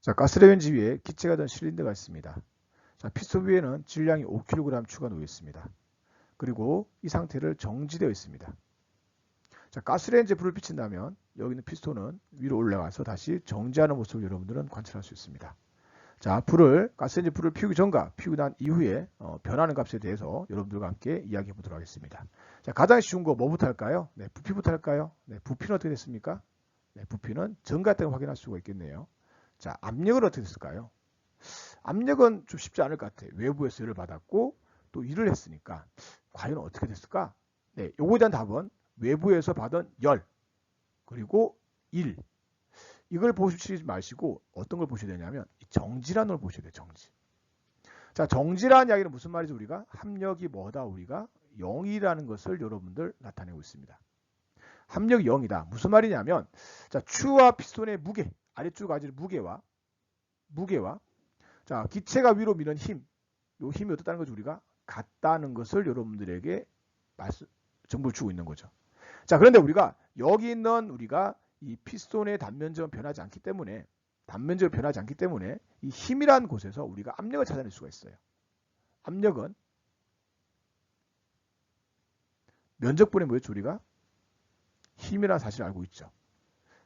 자, 가스레인지 위에 기체가 된 실린더가 있습니다. 자, 피스톤 위에는 질량이 5kg 추가 놓여 있습니다. 그리고 이 상태를 정지되어 있습니다. 자, 가스레인지에 불을 비친다면 여기 있는 피스톤은 위로 올라가서 다시 정지하는 모습을 여러분들은 관찰할 수 있습니다. 자, 불을 가스레인지 불을 피우기 전과 피우고 난 이후에 어, 변하는 값에 대해서 여러분들과 함께 이야기해 보도록 하겠습니다. 자, 가장 쉬운 거 뭐부터 할까요? 네, 부피부터 할까요? 네, 부피는 어떻게 됐습니까? 네, 부피는 때문에 확인할 수가 있겠네요. 자, 압력은 어떻게 됐을까요? 압력은 좀 쉽지 않을 것 같아요. 외부에서 열을 받았고 또 일을 했으니까 과연 어떻게 됐을까? 네, 요거에 대한 답은 외부에서 받은 열 그리고 일 이걸 보시지 마시고 어떤 걸 보셔야 되냐면 걸 보셔야 돼요. 정지. 자, 정지라는 이야기는 무슨 말이죠? 우리가 합력이 뭐다? 우리가 0이라는 것을 여러분들 나타내고 있습니다. 합력이 0이다. 무슨 말이냐면 자, 추와 피스톤의 무게, 아래쪽 가지는 무게와 무게와 자, 기체가 위로 미는 힘, 요 힘이 어떻다는 거죠? 우리가 같다는 것을 여러분들에게 말씀 정보를 주고 있는 거죠. 자, 그런데 우리가 여기 있는 우리가 이 피스톤의 단면적은 변하지 않기 때문에 단면적은 변하지 않기 때문에 이 힘이란 곳에서 우리가 압력을 찾아낼 수가 있어요. 압력은 면적분의 뭐였죠? 우리가 힘이라는 사실을 알고 있죠.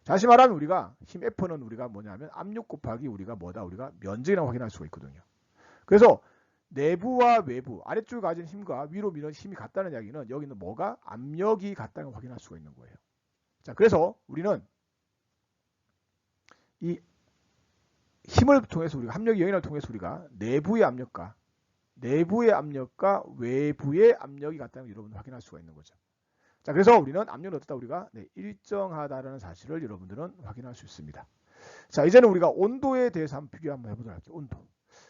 다시 말하면 우리가 힘 F는 우리가 뭐냐면 압력 곱하기 우리가 뭐다? 우리가 면적이라고 확인할 수가 있거든요. 그래서 내부와 외부, 아래쪽에 가진 힘과 위로 미는 힘이 같다는 이야기는 여기는 뭐가? 압력이 같다는 걸 확인할 수가 있는 거예요. 자, 그래서 우리는 이 힘을 통해서 우리가 합력의 영역을 통해서 우리가 내부의 압력과 내부의 압력과 외부의 압력이 같다는 걸 여러분들 확인할 수가 있는 거죠. 자, 그래서 우리는 압력은 어떻다 우리가 네, 일정하다라는 사실을 여러분들은 확인할 수 있습니다. 자, 이제는 우리가 온도에 대해서 한번 비교 한번 해보도록 할게요. 온도.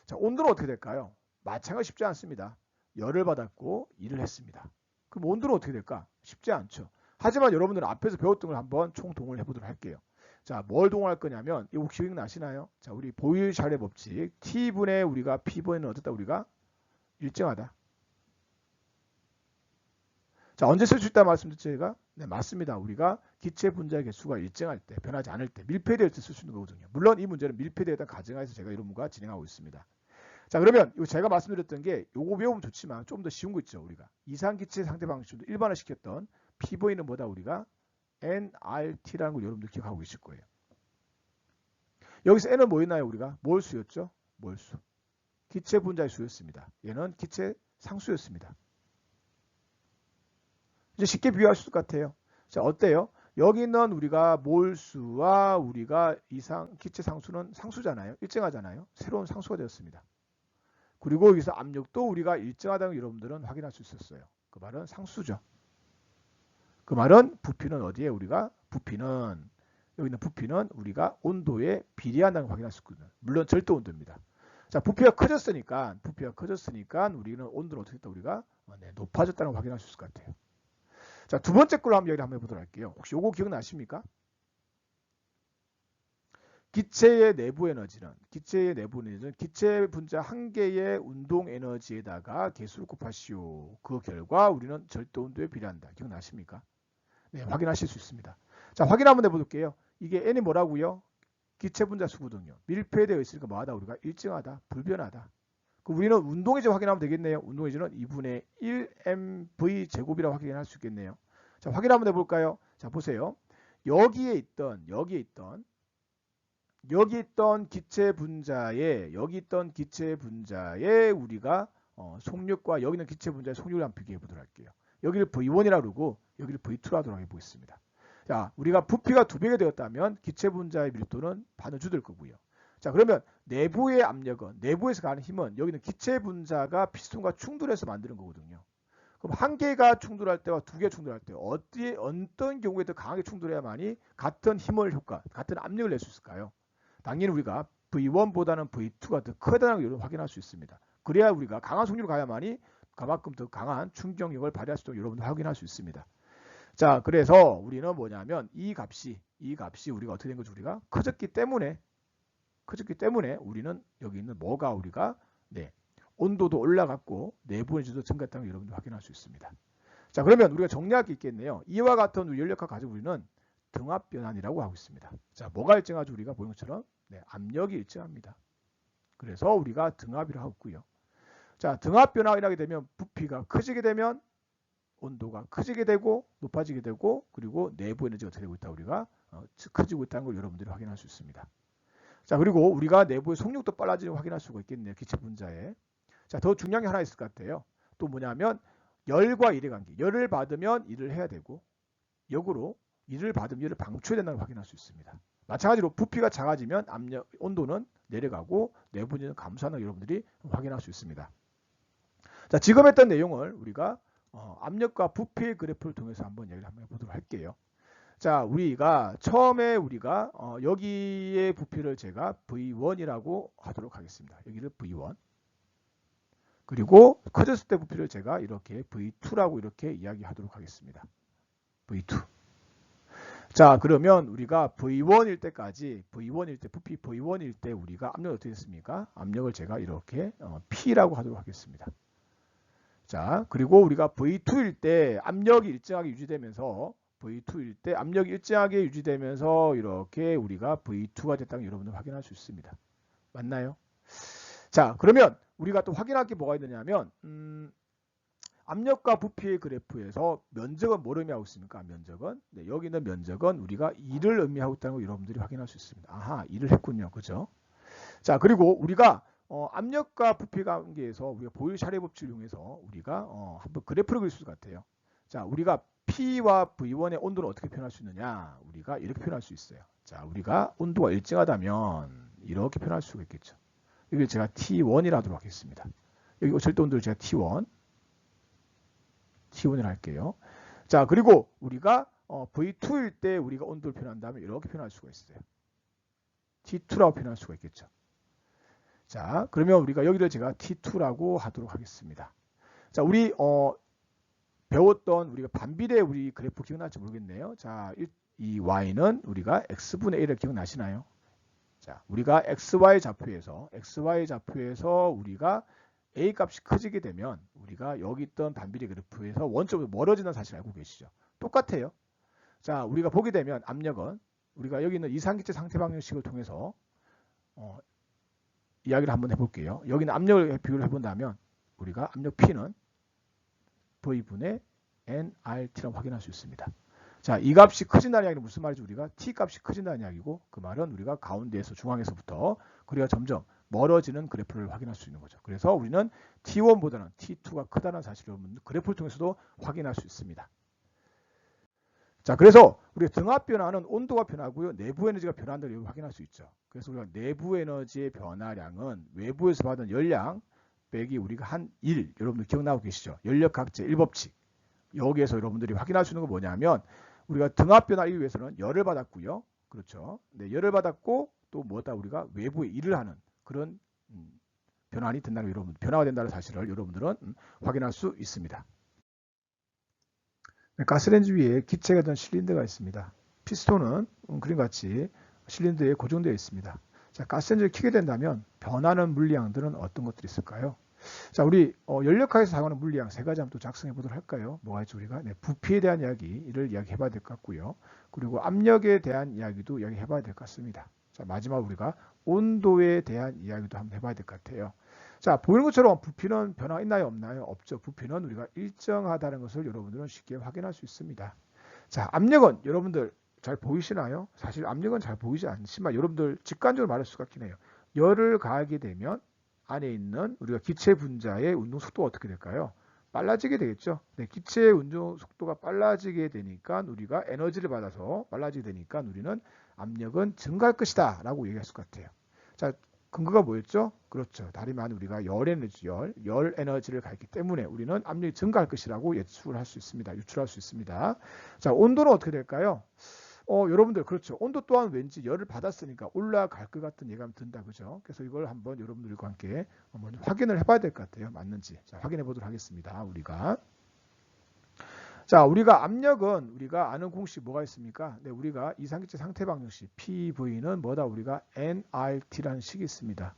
자, 온도는 어떻게 될까요? 마찬가지 쉽지 않습니다. 열을 받았고 일을 했습니다. 그럼 온도는 어떻게 될까? 쉽지 않죠. 하지만 여러분들은 앞에서 배웠던 걸 한번 총동을 해보도록 할게요. 자, 뭘 동할 거냐면 이거 기억나시나요? 자, 우리 보일샬의 법칙 T분의 우리가 P분은 어떻다 우리가 일정하다. 자, 언제 쓸 수 있다 말씀드렸죠, 제가? 네, 맞습니다. 우리가 기체 분자의 개수가 일정할 때, 변하지 않을 때, 밀폐될 때쓸수 있는 거거든요. 물론 이 문제는 밀폐되었다 가정하에서 제가 이런 문과 진행하고 있습니다. 자, 그러면 제가 말씀드렸던 게 요거 배우면 좋지만 좀 더 쉬운 거 있죠, 우리가. 이상 기체 상태 방식도 일반화 시켰던 PV는 뭐다, 우리가? NRT라는 걸 여러분들 기억하고 계실 거예요. 여기서 N은 뭐였나요, 우리가? 몰수였죠? 몰수. 기체 분자의 수였습니다. 얘는 기체 상수였습니다. 이제 쉽게 비교할 수 같아요. 자, 어때요? 여기 있는 우리가 몰수와 우리가 이상 기체 상수는 상수잖아요. 일정하잖아요. 새로운 상수가 되었습니다. 그리고 여기서 압력도 우리가 일정하다는 여러분들은 확인할 수 있었어요. 그 말은 상수죠. 그 말은 부피는 어디에 우리가 부피는 여기 있는 부피는 우리가 온도에 비례한다는 걸 확인할 수 있거든요. 물론 절대 온도입니다. 자, 부피가 커졌으니까 부피가 커졌으니까 우리는 온도를 어떻게 했다 우리가 어, 네, 높아졌다는 걸 확인할 수 있을 것 같아요. 자, 두 번째 걸로 한번 이야기를 한번 해보도록 할게요. 혹시 요거 기억나십니까? 기체의 내부 에너지는 기체의 내부 에너지는 기체 분자 한 개의 운동 에너지에다가 개수를 곱하시오. 그 결과 우리는 절대 온도에 비례한다. 기억나십니까? 네, 확인하실 수 있습니다. 자, 확인 한번 해볼게요. 이게 n이 뭐라고요? 기체 분자 수거든요. 밀폐되어 있으니까 뭐하다? 우리가 일정하다, 불변하다. 그 우리는 운동에지 확인하면 되겠네요. 운동에지는 2분의 1mv 제곱이라고 확인할 수 있겠네요. 자, 확인 한번 해볼까요? 자, 보세요. 여기에 있던 여기에 있던 여기 있던 기체 분자에 여기 있던 기체 분자에 우리가 어, 속력과 여기 있는 기체 분자의 속력을 한번 비교해 보도록 할게요. 여기를 V1이라고 그러고 여기를 V2라고 하도록 해보겠습니다. 자, 우리가 부피가 두 배가 되었다면 기체 분자의 밀도는 반을 줄될 거고요. 자, 그러면 내부의 압력은 내부에서 가는 힘은 여기는 기체 분자가 피스톤과 충돌해서 만드는 거거든요. 그럼 한 개가 충돌할 때와 두 개가 충돌할 때 어디 어떤 경우에 더 강하게 충돌해야만이 같은 힘을 효과, 같은 압력을 낼 수 있을까요? 당연히 우리가 V1보다는 V2가 더 크다는 걸 확인할 수 있습니다. 그래야 우리가 강한 속력을 가야만이 그만큼 더 강한 충격력을 발휘할 수 있도록 여러분들 확인할 수 있습니다. 자, 그래서 우리는 뭐냐면 이 값이 이 값이 우리가 어떻게 된 거죠? 우리가 커졌기 때문에 커졌기 때문에 우리는 여기 있는 뭐가 우리가 네 온도도 올라갔고 내부 에너지도 증가했다는 걸 여러분들 확인할 수 있습니다. 자, 그러면 우리가 정리할 게 있겠네요. 이와 같은 연력학 가지고 우리는 등압 변환이라고 하고 있습니다. 자, 뭐가 일정하죠? 우리가 보는 것처럼 네, 압력이 일정합니다. 그래서 우리가 등압이라고 하고 있고요. 자, 등압 변화가 게 되면 부피가 커지게 되면 온도가 커지게 되고 높아지게 되고 그리고 내부 에너지가 되고 있다 우리가 어, 커지고 있다는 걸 여러분들이 확인할 수 있습니다. 자 그리고 우리가 내부의 속력도 빨라지는 걸 확인할 수가 있겠네요. 기체 분자에. 자더 중요한 게 하나 있을 것 같아요. 또 뭐냐면 열과 일의 관계. 열을 받으면 일을 해야 되고 역으로 일을 받으면 열을 방출해야 된다는 걸 확인할 수 있습니다. 마찬가지로 부피가 작아지면 압력, 온도는 내려가고 내부는 감소하는 걸 여러분들이 확인할 수 있습니다. 자 지금 했던 내용을 우리가 어, 압력과 부피의 그래프를 통해서 한번 얘기를 한번 해보도록 할게요. 자, 우리가 처음에 우리가 어, 여기에 부피를 제가 V1이라고 하도록 하겠습니다. 여기를 V1. 그리고 커졌을 때 부피를 제가 이렇게 V2라고 이렇게 이야기하도록 하겠습니다. V2. 자, 그러면 우리가 V1일 때까지 V1일 때 부피 V1일 때 우리가 압력이 어떻게 됐습니까? 압력을 제가 이렇게 어, P라고 하도록 하겠습니다. 자, 그리고 우리가 V2일 때 압력이 일정하게 유지되면서 V2일 때 압력이 일정하게 유지되면서 이렇게 우리가 V2가 됐다는 여러분들 확인할 수 있습니다. 맞나요? 자, 그러면 우리가 또 확인할 게 뭐가 있느냐면 음, 압력과 부피의 그래프에서 면적은 뭘 의미하고 있습니까? 면적은 네, 여기 있는 면적은 우리가 2를 의미하고 있다는 걸 여러분들이 확인할 수 있습니다. 아하, 2를 했군요. 그죠? 자, 그리고 우리가 어, 압력과 부피 관계에서 우리가 보일 샤레 법칙을 이용해서 우리가 어, 한번 그래프를 그릴 수 같아요. 자, 우리가 P와 V1의 온도를 어떻게 표현할 수 있느냐? 우리가 이렇게 표현할 수 있어요. 자, 우리가 온도가 일정하다면 이렇게 표현할 수가 있겠죠. 여기 제가 T1이라 하도록 하겠습니다. 여기 절대 온도를 제가 T1, T1을 할게요. 자, 그리고 우리가 어, V2일 때 우리가 온도를 표현한다면 이렇게 표현할 수가 있어요. T2라고 표현할 수가 있겠죠. 자, 그러면 우리가 여기를 제가 T2라고 하도록 하겠습니다. 자, 우리 어, 배웠던 우리가 반비례 우리 그래프 기억날지 모르겠네요. 자, 이 y는 우리가 x분의 1을 기억나시나요? 자, 우리가 xy 좌표에서 xy 좌표에서 우리가 a 값이 커지게 되면 우리가 여기 있던 반비례 그래프에서 원점으로 멀어지는 사실 알고 계시죠? 똑같아요. 자, 우리가 보게 되면 압력은 우리가 여기 있는 이상기체 상태 방정식을 통해서 어, 이야기를 한번 해볼게요. 여기는 압력을 비교를 해본다면 우리가 압력 P는 V분의 nRT라고 확인할 수 있습니다. 자, 이 값이 커진다는 이야기는 무슨 말이죠? 우리가 T 값이 커진다는 이야기고 그 말은 우리가 가운데에서 중앙에서부터 우리가 점점 멀어지는 그래프를 확인할 수 있는 거죠. 그래서 우리는 T1보다는 T2가 크다는 사실을 그래프를 통해서도 확인할 수 있습니다. 자, 그래서 우리 등압 변화는 온도가 변하고요. 내부 에너지가 변한다는 걸 확인할 수 있죠. 그래서 우리가 내부 에너지의 변화량은 외부에서 받은 열량 빼기 우리가 한 1, 여러분들 기억나고 계시죠? 연력 각제 1법칙. 여기에서 여러분들이 확인할 수 있는 건 뭐냐면 우리가 등압 변화를 위해서는 열을 받았고요. 그렇죠. 네, 열을 받았고 또 뭐다 우리가 외부에 일을 하는 그런 음, 변환이 된다는 여러분 변화가 된다는 사실을 여러분들은 음, 확인할 수 있습니다. 네, 가스렌지 위에 기체가 된 실린더가 있습니다. 피스톤은 음, 그림 같이 실린더에 고정되어 있습니다. 자, 가스렌지를 키게 된다면 변하는 물리량들은 어떤 것들이 있을까요? 자, 우리 어, 연력학에서 사용하는 물리량 세 가지 한번 또 작성해 보도록 할까요? 뭐가 있죠, 우리가? 네, 부피에 대한 이야기를 이야기해 봐야 될 것 같고요. 그리고 압력에 대한 이야기도 이야기해 봐야 될 것 같습니다. 자, 마지막 우리가 온도에 대한 이야기도 한번 해봐야 될 것 같아요. 자, 보이는 것처럼 부피는 변화가 있나요? 없나요? 없죠. 부피는 우리가 일정하다는 것을 여러분들은 쉽게 확인할 수 있습니다. 자, 압력은 여러분들 잘 보이시나요? 사실 압력은 잘 보이지 않지만 여러분들 직관적으로 말할 수가 있긴 해요. 열을 가하게 되면 안에 있는 우리가 기체 분자의 운동 속도가 어떻게 될까요? 빨라지게 되겠죠. 네, 기체의 운동 속도가 빨라지게 되니까 우리가 에너지를 받아서 빨라지게 되니까 우리는 압력은 증가할 것이다 라고 얘기할 수 같아요. 자, 근거가 뭐였죠? 그렇죠. 다리 말은 우리가 열 에너지, 열, 열 에너지를 갖기 때문에 우리는 압력이 증가할 것이라고 예측을 할 수 있습니다. 유출할 수 있습니다. 자, 온도는 어떻게 될까요? 어, 여러분들 그렇죠. 온도 또한 왠지 열을 받았으니까 올라갈 것 같은 예감이 든다. 그죠? 그래서 이걸 한번 여러분들과 함께 한번 확인을 해봐야 될 것 같아요. 맞는지. 자, 확인해 보도록 하겠습니다. 우리가. 자, 우리가 압력은 우리가 아는 공식 뭐가 있습니까? 네, 우리가 이상기체 상태 방정식 PV는 뭐다? 우리가 nRT라는 식이 있습니다.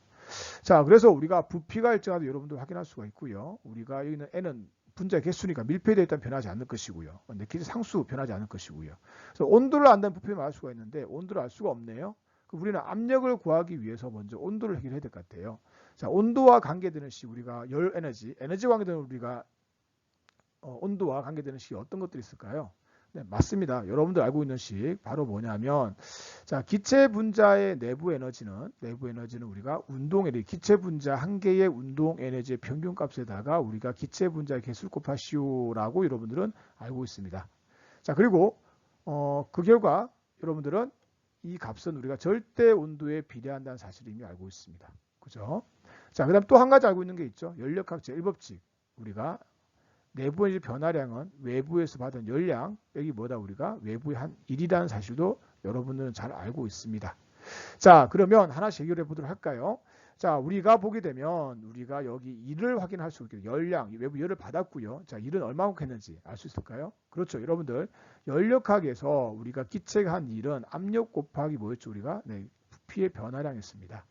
자, 그래서 우리가 부피가 일정하도 여러분들 확인할 수가 있고요. 우리가 여기는 n은 분자 개수니까 밀폐되어 있다면 변하지 않을 것이고요. 기체 상수 변하지 않을 것이고요. 그래서 온도를 안다면 부피를 알 수가 있는데 온도를 알 수가 없네요. 우리는 압력을 구하기 위해서 먼저 온도를 해결해야 될 것 같아요. 자, 온도와 관계되는 시 우리가 열 에너지, 에너지 관계되는 우리가 어, 온도와 관계되는 식이 어떤 것들이 있을까요? 네, 맞습니다. 여러분들 알고 있는 식 바로 뭐냐면 자 기체 분자의 내부 에너지는 내부 에너지는 우리가 운동 에너지 기체 분자 한 개의 운동 에너지의 평균 값에다가 우리가 기체 분자 개수를 곱하시오라고 여러분들은 알고 있습니다. 자 그리고 어, 그 결과 여러분들은 이 값은 우리가 절대 온도에 비례한다는 사실을 이미 알고 있습니다. 그죠? 자, 그 다음 또 한 가지 알고 있는 게 있죠. 연력학 제 1법칙. 우리가 내부 에너지 변화량은 외부에서 받은 열량, 여기 뭐다 우리가 외부의 한 1이라는 사실도 여러분들은 잘 알고 있습니다. 자, 그러면 하나씩 해결해 보도록 할까요? 자, 우리가 보게 되면 우리가 여기 1을 확인할 수 있게 열량, 외부 열을 받았고요. 자, 1은 얼마만큼 했는지 알 수 있을까요? 그렇죠. 여러분들 연력학에서 우리가 기체가 한 1은 압력 곱하기 뭐였죠? 우리가 네, 부피의 변화량이었습니다.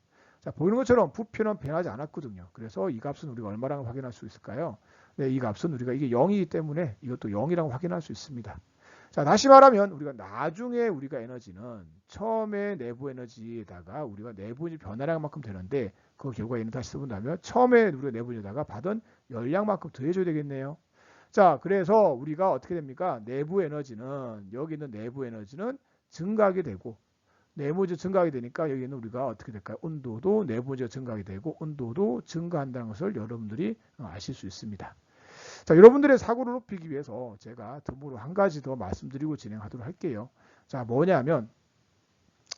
자, 보이는 것처럼 부피는 변하지 않았거든요. 그래서 이 값은 우리가 얼마라고 확인할 수 있을까요? 네, 이 값은 우리가 이게 0이기 때문에 이것도 0이라고 확인할 수 있습니다. 자, 다시 말하면 우리가 나중에 우리가 에너지는 처음에 내부 에너지에다가 우리가 내부 에너지 변화량만큼 되는데 그 결과 얘는 다시 써본다면 처음에 우리가 내부 에너지에다가 받은 열량만큼 더해줘야 되겠네요. 자, 그래서 우리가 어떻게 됩니까? 내부 에너지는 여기 있는 내부 에너지는 증가하게 되고 내부지 증가하게 되니까 여기는 우리가 어떻게 될까요? 온도도 내부지가 증가하게 되고 온도도 증가한다는 것을 여러분들이 아실 수 있습니다. 자, 여러분들의 사고를 높이기 위해서 제가 덤으로 한 가지 더 말씀드리고 진행하도록 할게요. 자, 뭐냐면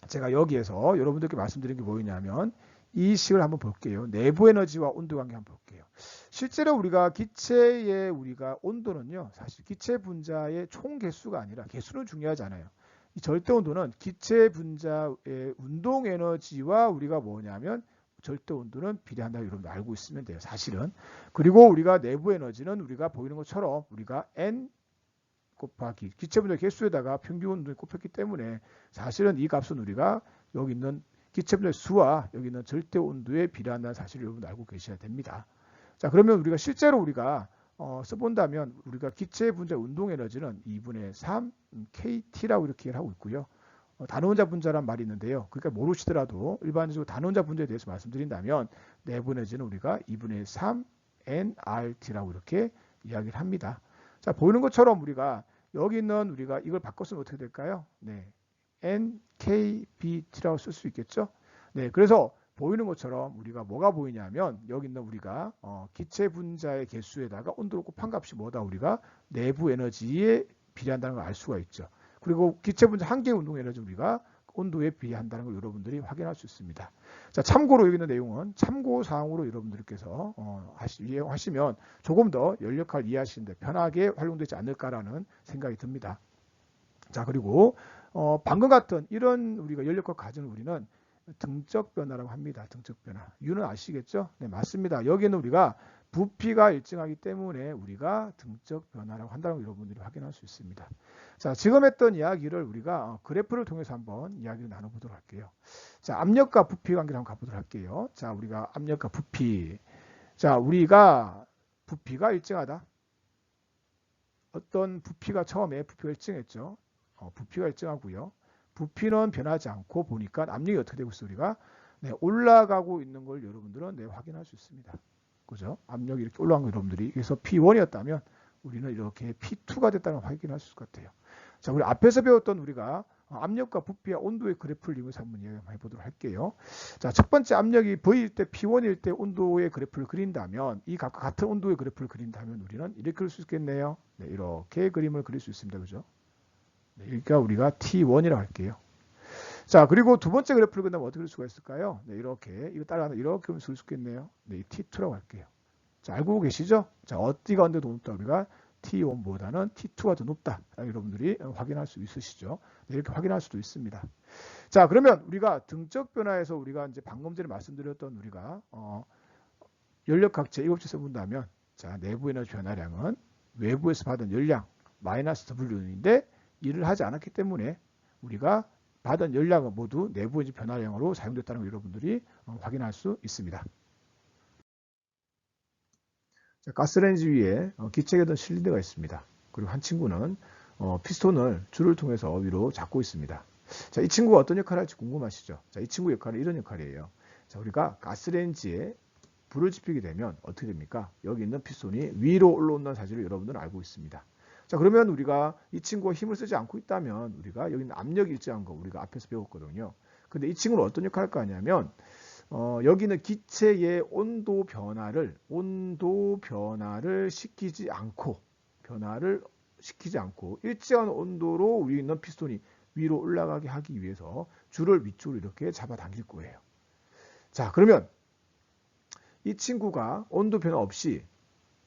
제가 여기에서 여러분들께 말씀드린 게 뭐냐면 이 식을 한번 볼게요. 내부 에너지와 온도 관계 한번 볼게요. 실제로 우리가 기체의 우리가 온도는요. 사실 기체 분자의 총 개수가 아니라 개수는 중요하지 않아요. 이 절대 온도는 기체 분자의 운동 에너지와 우리가 뭐냐면 절대 온도는 비례한다고 여러분 알고 있으면 돼요. 사실은. 그리고 우리가 내부 에너지는 우리가 보이는 것처럼 우리가 n 곱하기 기체 분자 개수에다가 평균 온도를 곱했기 때문에 사실은 이 값은 우리가 여기 있는 기체 분자 수와 여기 있는 절대 온도에 비례한다는 사실을 여러분 알고 계셔야 됩니다. 자 그러면 우리가 실제로 우리가 어, 써본다면 우리가 기체 분자 운동 에너지는 2분의 3 KT라고 이렇게 하고 있고요. 어, 단원자 분자란 말이 있는데요. 그러니까 모르시더라도 일반적으로 단원자 분자에 대해서 말씀드린다면 내부 에너지는 우리가 2분의 3 nRT라고 이렇게 이야기를 합니다. 자 보이는 것처럼 우리가 여기 있는 우리가 이걸 바꿨으면 어떻게 될까요? 네, NKBT라고 쓸 수 있겠죠? 네, 그래서 보이는 것처럼 우리가 뭐가 보이냐면 여기 있는 우리가 어, 기체 분자의 개수에다가 온도를 곱한 값이 뭐다 우리가 내부 에너지에 비례한다는 걸 알 수가 있죠. 그리고 기체 분자 한 개의 운동 에너지 우리가 온도에 비례한다는 걸 여러분들이 확인할 수 있습니다. 자, 참고로 여기 있는 내용은 참고 사항으로 여러분들께서 어, 하시, 이해하시면 조금 더 연력학을 이해하시는데 편하게 활용되지 않을까라는 생각이 듭니다. 자, 그리고 어, 방금 같은 이런 우리가 연력학 가진 우리는 등적 변화라고 합니다. 등적 변화. 이유는 아시겠죠? 네, 맞습니다. 여기는 우리가 부피가 일정하기 때문에 우리가 등적 변화라고 한다는 걸 여러분들이 확인할 수 있습니다. 자, 지금 했던 이야기를 우리가 어, 그래프를 통해서 한번 이야기를 나눠보도록 할게요. 자, 압력과 부피 관계를 한번 가보도록 할게요. 자, 우리가 압력과 부피. 자, 우리가 부피가 일정하다. 어떤 부피가 처음에 부피가 일정했죠. 어, 부피가 일정하고요. 부피는 변하지 않고 보니까 압력이 어떻게 되고 있어 우리가 네, 올라가고 있는 걸 여러분들은 네, 확인할 수 있습니다. 그죠? 압력이 이렇게 올라간 거 여러분들이 그래서 P1이었다면 우리는 이렇게 P2가 됐다는 걸 확인할 수 있을 것 같아요. 자, 우리 앞에서 배웠던 우리가 압력과 부피와 온도의 그래프를 이용해서 한번 이야기 해 보도록 할게요. 자, 첫 번째 압력이 V일 때 P1일 때 온도의 그래프를 그린다면 이 각각 같은 온도의 그래프를 그린다면 우리는 이렇게 그릴 수 있겠네요. 네, 이렇게 그림을 그릴 수 있습니다. 그죠? 네, 그러니까 우리가 T1이라고 할게요. 자, 그리고 두 번째 그래프를 그다음 어떻게 그릴 수가 있을까요? 네, 이렇게 이거 따라가는 이렇게 그리면 쓸수 있겠네요. 네, T2라고 할게요. 자, 알고 계시죠? 자, 어디가 언제 더 높다? 우리가 T1보다는 T2가 더 높다. 여러분들이 확인할 수 있으시죠? 네, 이렇게 확인할 수도 있습니다. 자, 그러면 우리가 등적 변화에서 우리가 이제 방금 전에 말씀드렸던 우리가 어, 연력학제 이법칙에서 본다면 자, 내부 에너지 변화량은 외부에서 받은 열량 마이너스 W인데 일을 하지 않았기 때문에 우리가 받은 연락은 모두 내부 에너지 변화량으로 사용됐다는 걸 여러분들이 어, 확인할 수 있습니다. 자, 가스레인지 위에 어, 기체계던 실린더가 있습니다. 그리고 한 친구는 어, 피스톤을 줄을 통해서 위로 잡고 있습니다. 자, 이 친구가 어떤 역할을 할지 궁금하시죠? 자, 이 친구 역할은 이런 역할이에요. 자, 우리가 가스레인지에 불을 지피게 되면 어떻게 됩니까? 여기 있는 피스톤이 위로 올라온다는 사실을 여러분들은 알고 있습니다. 자, 그러면 우리가 이 친구가 힘을 쓰지 않고 있다면 우리가 여기 있는 압력이 일정한 거 우리가 앞에서 배웠거든요. 근데 이 친구는 어떤 역할을 할까 하냐면 어, 여기는 기체의 온도 변화를 온도 변화를 시키지 않고 변화를 시키지 않고 일정한 온도로 우리 있는 피스톤이 위로 올라가게 하기 위해서 줄을 위쪽으로 이렇게 잡아당길 거예요. 자, 그러면 이 친구가 온도 변화 없이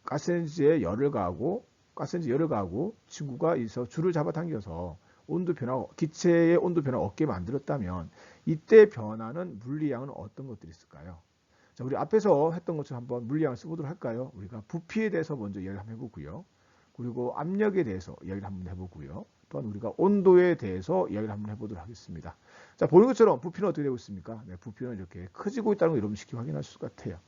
가스레인지에 열을 가하고 가스레인지 열을 가하고 친구가 있어 줄을 잡아당겨서 온도 변화 기체의 온도 변화 없게 만들었다면 이때 변화는 물리량은 어떤 것들이 있을까요? 자, 우리 앞에서 했던 것처럼 한번 물리량을 써보도록 할까요? 우리가 부피에 대해서 먼저 이야기를 한번 해보고요. 그리고 압력에 대해서 이야기를 한번 해보고요. 또한 우리가 온도에 대해서 이야기를 한번 해보도록 하겠습니다. 자, 보는 것처럼 부피는 어떻게 되고 있습니까? 네, 부피는 이렇게 커지고 있다는 걸 여러분 쉽게 확인하실 것 같아요.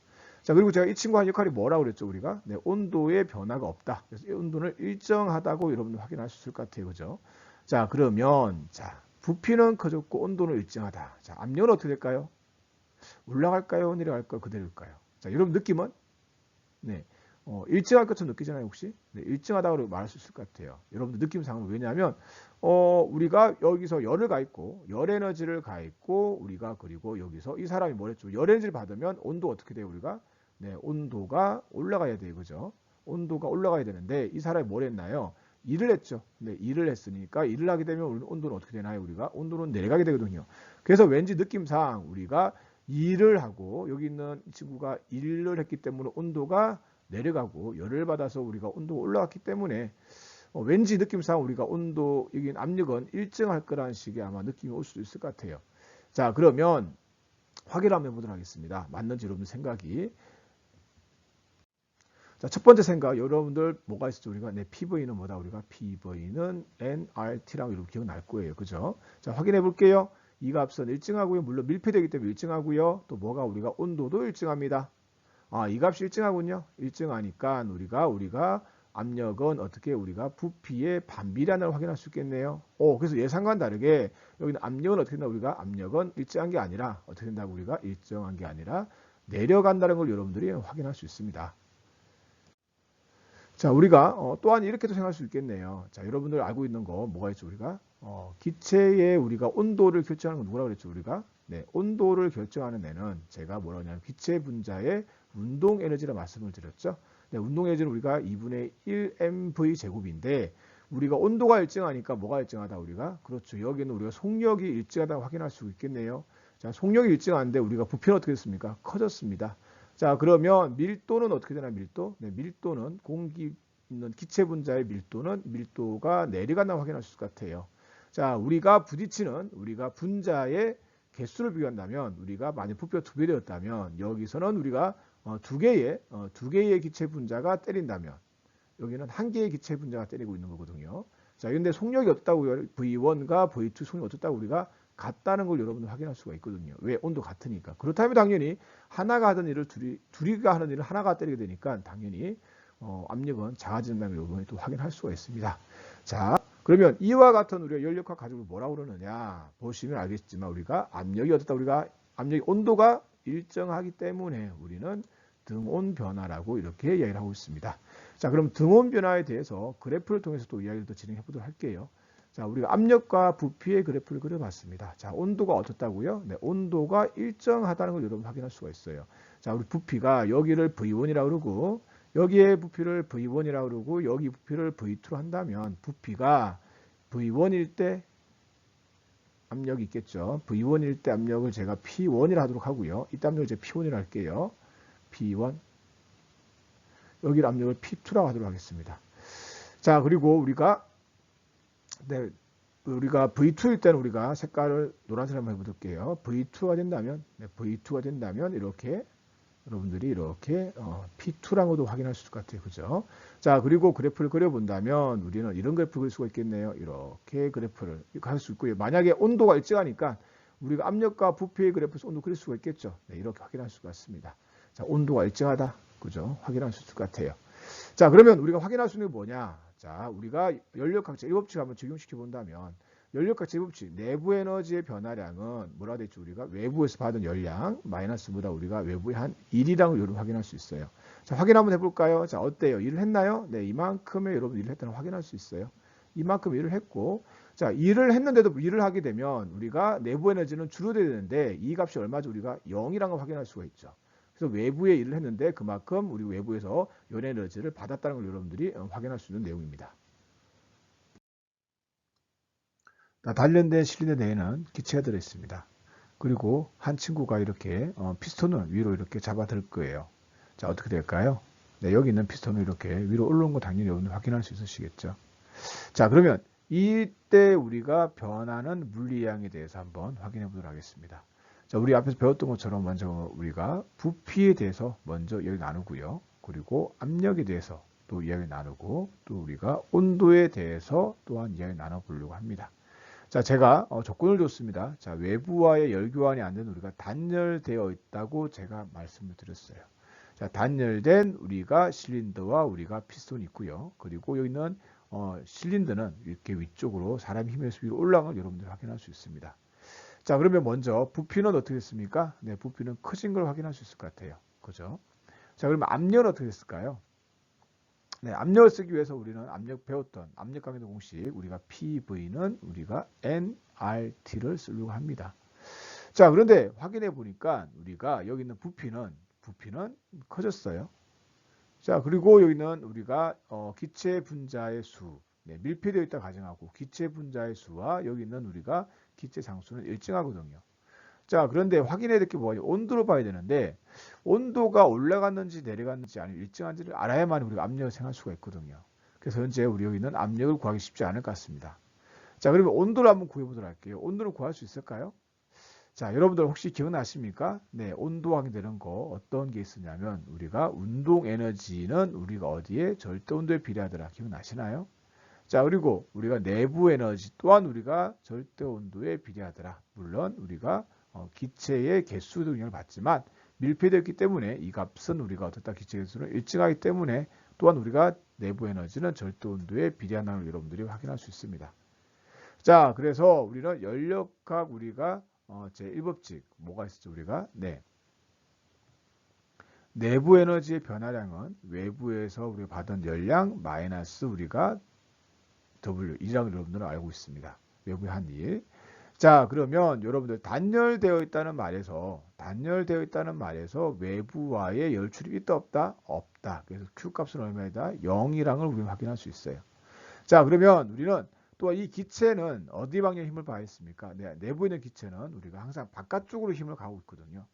자, 그리고 제가 이 친구의 역할이 뭐라고 그랬죠, 우리가? 네, 온도의 변화가 없다. 그래서 이 온도는 일정하다고 여러분들 확인할 수 있을 것 같아요. 그죠? 자, 그러면, 자, 부피는 커졌고 온도는 일정하다. 자, 압력은 어떻게 될까요? 올라갈까요? 내려갈까요? 그대로일까요? 자, 여러분 느낌은? 네. 어, 일정할 것처럼 느끼잖아요, 혹시? 네, 일정하다고 말할 수 있을 것 같아요. 여러분들 느낌상은 왜냐하면, 어, 우리가 여기서 열을 가있고, 열 에너지를 가있고, 우리가 그리고 여기서 이 사람이 뭐랬죠? 열 에너지를 받으면 온도 어떻게 돼요, 우리가? 네, 온도가 올라가야 돼요, 그죠? 온도가 올라가야 되는데, 이 사람이 뭘 했나요? 일을 했죠. 네, 일을 했으니까 일을 하게 되면 온도는 어떻게 되나요? 우리가 온도는 내려가게 되거든요. 그래서 왠지 느낌상 우리가 일을 하고 여기 있는 친구가 일을 했기 때문에 온도가 내려가고 열을 받아서 우리가 온도가 올라갔기 때문에 어, 왠지 느낌상 우리가 온도 여기 압력은 일정할 거라는 식의 아마 느낌이 올 수도 있을 것 같아요. 자 그러면 확인 한번 해보도록 하겠습니다. 맞는지 여러분 생각이 자, 첫 번째 생각, 여러분들 뭐가 있었죠? 우리가 내 PV는 뭐다? 우리가 PV는 nRT라고 이렇게 기억날 거예요. 그죠? 자, 확인해 볼게요. 이 값은 일정하고요. 물론 밀폐되기 때문에 일정하고요. 또 뭐가 우리가 온도도 일정합니다. 아, 이 값이 일정하군요. 일정하니까 우리가 우리가 압력은 어떻게 우리가 부피의 반비례하는 확인할 수 있겠네요. 오, 그래서 예상과는 다르게 여기는 압력은 어떻게 된다? 우리가 압력은 일정한 게 아니라 어떻게 된다고 우리가 일정한 게 아니라 내려간다는 걸 여러분들이 확인할 수 있습니다. 자, 우리가 어, 또한 이렇게도 생각할 수 있겠네요. 자, 여러분들 알고 있는 거 뭐가 있죠? 우리가 어, 기체의 우리가 온도를 결정하는 건 누구라고 그랬죠? 우리가 네, 온도를 결정하는 애는 제가 뭐라고 하냐면 기체 분자의 운동 에너지라 말씀을 드렸죠. 네, 운동 에너지는 우리가 2분의 1 mv 제곱인데 우리가 온도가 일정하니까 뭐가 일정하다 우리가 그렇죠. 여기는 우리가 속력이 일정하다고 확인할 수 있겠네요. 자, 속력이 일정한데 우리가 부피는 어떻게 됐습니까? 커졌습니다. 자, 그러면 밀도는 어떻게 되나 밀도? 네, 밀도는 공기 있는 기체 분자의 밀도는 밀도가 내려간다고 확인할 수 있을 것 같아요. 자, 우리가 부딪히는 우리가 분자의 개수를 비교한다면 우리가 만약 부피가 두 배 되었다면 여기서는 우리가 어, 두 개의 어, 두 개의 기체 분자가 때린다면 여기는 한 개의 기체 분자가 때리고 있는 거거든요. 자, 근데 속력이 어떻다고요? V1과 V2 속력이 어떻다고 우리가 같다는 걸 여러분들 확인할 수가 있거든요. 왜? 온도 같으니까. 그렇다면 당연히 하나가 하던 일을 둘이, 둘이가 하는 일을 하나가 때리게 되니까 당연히 어, 압력은 작아진다는 걸 여러분이 또 확인할 수가 있습니다. 자, 그러면 이와 같은 우리가 연력화 가지고 뭐라고 그러느냐 보시면 알겠지만 우리가 압력이 어떻다 우리가 압력이 온도가 일정하기 때문에 우리는 등온 변화라고 이렇게 이야기를 하고 있습니다. 자, 그럼 등온 변화에 대해서 그래프를 통해서 또 이야기를 더 진행해 보도록 할게요. 자, 우리가 압력과 부피의 그래프를 그려봤습니다. 자, 온도가 어떻다고요? 네, 온도가 일정하다는 걸 여러분 확인할 수가 있어요. 자, 우리 부피가 여기를 V1이라고 그러고 여기에 부피를 V1이라고 그러고 여기 부피를 V2로 한다면 부피가 V1일 때 압력이 있겠죠. V1일 때 압력을 제가 P1이라 하도록 하고요. 이때 압력을 제가 P1이라 할게요. P1 여기 압력을 P2라고 하도록 하겠습니다. 자, 그리고 우리가 네, 우리가 V2일 때는 우리가 색깔을 노란색 한번 해볼게요. V2가 된다면, 네, V2가 된다면 이렇게 여러분들이 이렇게 어, P2라고도 확인할 수 있을 것 같아요. 그죠? 자, 그리고 그래프를 그려본다면 우리는 이런 그래프를 그릴 수가 있겠네요. 이렇게 그래프를 할수 있고요. 만약에 온도가 일정하니까 우리가 압력과 부피의 그래프에서 온도 그릴 수가 있겠죠. 네, 이렇게 확인할 수가 있습니다. 자, 온도가 일정하다. 그죠? 확인할 수 있을 것 같아요. 자, 그러면 우리가 확인할 수 있는 게 뭐냐? 자, 우리가 연력학적 1법칙 한번 적용시켜 본다면 연력학적 1법칙 내부 에너지의 변화량은 뭐라 됐죠? 우리가 외부에서 받은 열량 마이너스보다 우리가 외부의 한 1이라고 여러분 확인할 수 있어요. 자, 확인 한번 해볼까요? 자, 어때요? 일을 했나요? 네, 이만큼의 여러분 일을 했다는 확인할 수 있어요. 이만큼 일을 했고, 자, 일을 했는데도 일을 하게 되면 우리가 내부 에너지는 줄어들어야 되는데 이 값이 얼마죠? 우리가 0이라는 걸 확인할 수가 있죠. 그래서 외부에 일을 했는데 그만큼 우리 외부에서 연 에너지를 받았다는 걸 여러분들이 어, 확인할 수 있는 내용입니다. 단련된 실린더 내에는 기체가 들어있습니다. 그리고 한 친구가 이렇게 어, 피스톤을 위로 이렇게 잡아들 거예요. 자 어떻게 될까요? 네, 여기 있는 피스톤을 이렇게 위로 올라온 거 당연히 여러분들 확인할 수 있으시겠죠. 자 그러면 이때 우리가 변하는 물리량에 대해서 한번 확인해 보도록 하겠습니다. 자 우리 앞에서 배웠던 것처럼 먼저 우리가 부피에 대해서 먼저 이야기 나누고요. 그리고 압력에 대해서 또 이야기 나누고 또 우리가 온도에 대해서 또한 이야기 나눠보려고 합니다. 자, 제가 어, 조건을 줬습니다. 자, 외부와의 열 교환이 안 되는 우리가 단열되어 있다고 제가 말씀을 드렸어요. 자, 단열된 우리가 실린더와 우리가 피스톤이 있고요. 그리고 여기 있는 어, 실린더는 이렇게 위쪽으로 사람 힘에서 위로 올라간 걸 여러분들 확인할 수 있습니다. 자, 그러면 먼저 부피는 어떻게 됐습니까? 네, 부피는 커진 걸 확인할 수 있을 것 같아요. 그죠? 자, 그러면 압력은 어떻게 됐을까요? 네, 압력을 쓰기 위해서 우리는 압력 배웠던 압력 강도 공식 우리가 PV는 우리가 nRT를 쓰려고 합니다. 자, 그런데 확인해 보니까 우리가 여기 있는 부피는 부피는 커졌어요. 자, 그리고 여기는 우리가 어, 기체 분자의 수 네, 밀폐되어 있다 가정하고 기체 분자의 수와 여기 있는 우리가 기체 장수는 일정하거든요. 자, 그런데 확인해야 될 게 뭐냐? 온도로 봐야 되는데 온도가 올라갔는지 내려갔는지 아니면 일정한지를 알아야만 우리가 압력을 생각할 수가 있거든요. 그래서 현재 우리 여기는 압력을 구하기 쉽지 않을 것 같습니다. 자, 그러면 온도를 한번 구해보도록 할게요. 온도를 구할 수 있을까요? 자, 여러분들 혹시 기억나십니까? 네, 온도 확인되는 거 어떤 게 있었냐면 우리가 운동 에너지는 우리가 어디에 절대 온도에 비례하더라. 기억나시나요? 자, 그리고 우리가 내부 에너지 또한 우리가 절대 온도에 비례하더라. 물론 우리가 어, 기체의 개수도 영향을 받지만 밀폐되었기 때문에 이 값은 우리가 어떻다 기체 개수는 일정하기 때문에 또한 우리가 내부 에너지는 절대 온도에 비례한다는 걸 여러분들이 확인할 수 있습니다. 자, 그래서 우리는 연력학 우리가 어, 제 1법칙 뭐가 있었죠? 우리가 네. 내부 에너지의 변화량은 외부에서 우리가 받은 열량 마이너스 우리가 W 이라고 여러분들은 알고 있습니다. 외부의 한 일. 자, 그러면 여러분들 단열되어 있다는 말에서 단열되어 있다는 말에서 외부와의 열출이 있다 없다? 없다. 그래서 Q 값은 얼마이다? 0이랑을 우리는 확인할 수 있어요. 자, 그러면 우리는 또 이 기체는 어디 방향 힘을 가했습니까? 네, 내부에 있는 기체는 우리가 항상 바깥쪽으로 힘을 가고 있거든요.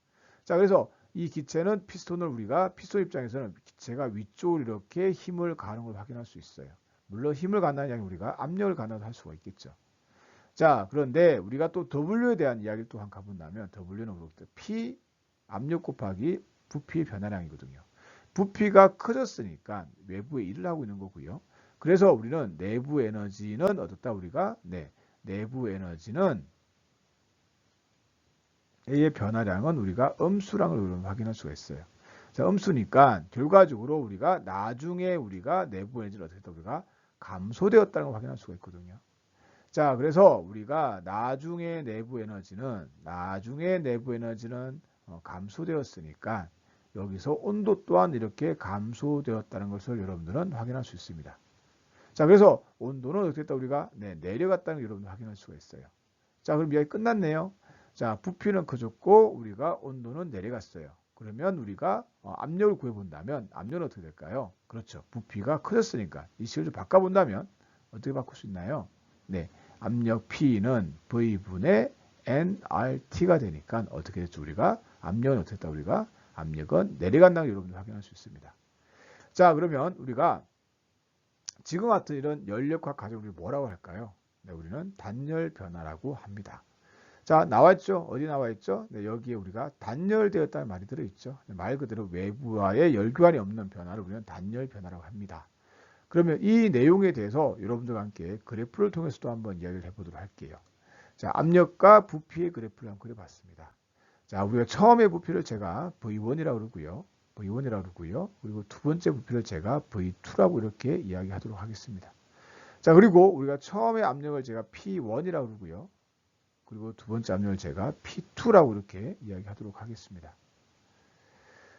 자, 그래서 이 기체는 피스톤을 우리가 피스톤 입장에서는 기체가 위쪽으로 이렇게 힘을 가는 걸 확인할 수 있어요. 물론 힘을 간다는 양이 우리가 압력을 가나도 할 수가 있겠죠. 자, 그런데 우리가 또 W에 대한 이야기를 또 한 가본다면 W는 그렇게 P 압력 곱하기 부피의 변화량이거든요. 부피가 커졌으니까 외부에 일을 하고 있는 거고요. 그래서 우리는 내부 에너지는 어떻다 우리가 네 내부 에너지는 A의 변화량은 우리가 음수랑을 확인할 수가 있어요. 자, 음수니까 결과적으로 우리가 나중에 우리가 내부 에너지를 어떻게 했다 우리가 감소되었다는 걸 확인할 수가 있거든요. 자, 그래서 우리가 나중에 내부 에너지는 나중에 내부 에너지는 어, 감소되었으니까 여기서 온도 또한 이렇게 감소되었다는 것을 여러분들은 확인할 수 있습니다. 자, 그래서 온도는 어떻게 했다 우리가 네, 내려갔다는 걸 여러분들 확인할 수가 있어요. 자, 그럼 이야기 끝났네요. 자, 부피는 커졌고 우리가 온도는 내려갔어요. 그러면 우리가 어, 압력을 구해본다면 압력은 어떻게 될까요? 그렇죠. 부피가 커졌으니까 이 식을 좀 바꿔본다면 어떻게 바꿀 수 있나요? 네, 압력 P는 V분의 nRT가 되니까 어떻게 됐죠? 우리가 압력은 어떻게 했다? 우리가 압력은 내려간다는 여러분들 확인할 수 있습니다. 자, 그러면 우리가 지금 같은 이런 연력학 과정을 뭐라고 할까요? 네, 우리는 단열 변화라고 합니다. 자, 나와있죠? 어디 나와있죠? 네, 여기에 우리가 단열되었다는 말이 들어있죠. 네, 말 그대로 외부와의 열교환이 없는 변화를 우리는 단열 변화라고 합니다. 그러면 이 내용에 대해서 여러분들과 함께 그래프를 통해서 또 한번 이야기를 해보도록 할게요. 자, 압력과 부피의 그래프를 한번 그려봤습니다. 자, 우리가 처음에 부피를 제가 V1이라고 그러고요. V1이라고 그러고요. 그리고 두 번째 부피를 제가 V2라고 이렇게 이야기하도록 하겠습니다. 자, 그리고 우리가 처음에 압력을 제가 P1이라고 그러고요. 그리고 두 번째 압력을 제가 P2라고 이렇게 이야기하도록 하겠습니다.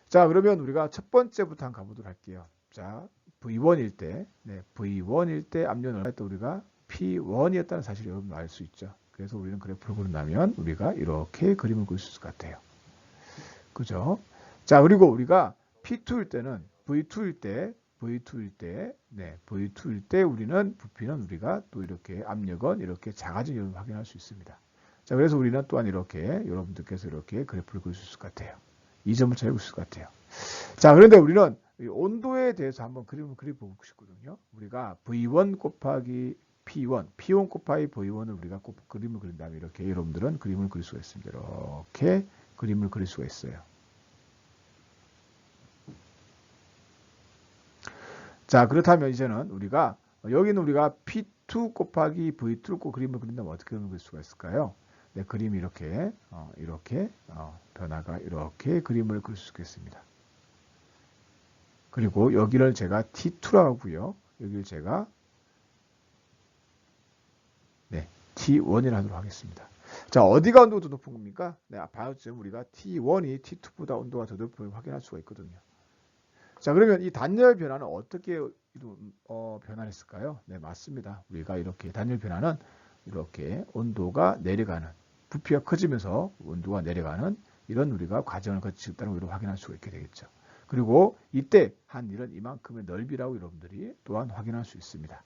자, 그러면 우리가 첫 번째부터 한번 가보도록 할게요. 자, V1일 때, 네, V1일 때 압력은 얼마였다 우리가 P1이었다는 사실을 여러분 알 수 있죠. 그래서 우리는 그래프를 그린다면 우리가 이렇게 그림을 그릴 수 있을 것 같아요. 그죠? 자, 그리고 우리가 P2일 때는 V2일 때, V2일 때, 네, V2일 때 우리는 부피는 우리가 또 이렇게 압력은 이렇게 작아진 걸 확인할 수 있습니다. 자, 그래서 우리는 또한 이렇게 여러분들께서 이렇게 그래프를 그릴 수 있을 것 같아요. 이 점을 잘볼수 있을 것 같아요. 자, 그런데 우리는 이 온도에 대해서 한번 그림을 그려보고 싶거든요. 우리가 V1 곱하기 P1, P1 곱하기 V1을 우리가 꼭 그림을 그린다면 이렇게 여러분들은 그림을 그릴 수가 있습니다. 이렇게 그림을 그릴 수가 있어요. 자, 그렇다면 이제는 우리가 여기는 우리가 P2 곱하기 V2를 꼭 그림을 그린다면 어떻게 그릴 수가 있을까요? 네, 그림이 이렇게 어, 이렇게 어, 변화가 이렇게 그림을 그릴 수 있겠습니다. 그리고 여기를 제가 T2라고 하고요. 여기를 제가 네, T1이라 하도록 하겠습니다. 자, 어디가 온도가 더 높은 겁니까? 네, 바이오점 우리가 T1이 T2보다 온도가 더걸 확인할 수가 있거든요. 자, 그러면 이 단열 변화는 어떻게 어, 변화했을까요? 네, 맞습니다. 우리가 이렇게 단열 변화는 이렇게 온도가 내려가는 부피가 커지면서 온도가 내려가는 이런 우리가 과정을 거치었다는 걸 확인할 수가 있게 되겠죠. 그리고 이때 한 일은 이만큼의 넓이라고 여러분들이 또한 확인할 수 있습니다.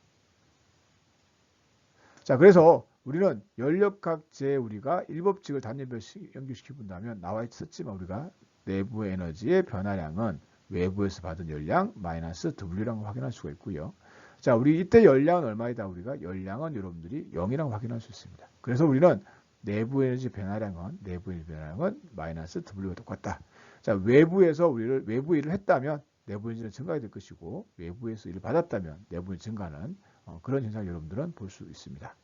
자, 그래서 우리는 연력학제 우리가 일법칙을 단열별 연결시켜 본다면 나와 있었지만 우리가 내부 에너지의 변화량은 외부에서 받은 열량 마이너스 W라고 확인할 수가 있고요. 자, 우리 이때 열량은 얼마이다? 우리가 열량은 여러분들이 0이라고 확인할 수 있습니다. 그래서 우리는 내부 에너지 변화량은 내부 에너지 변화량은 마이너스 W가 똑같다. 자, 외부에서 우리를 외부 일을 했다면 내부 에너지는 증가가 될 것이고 외부에서 일을 받았다면 내부 에너지 증가는 어, 그런 현상을 여러분들은 볼 수 있습니다.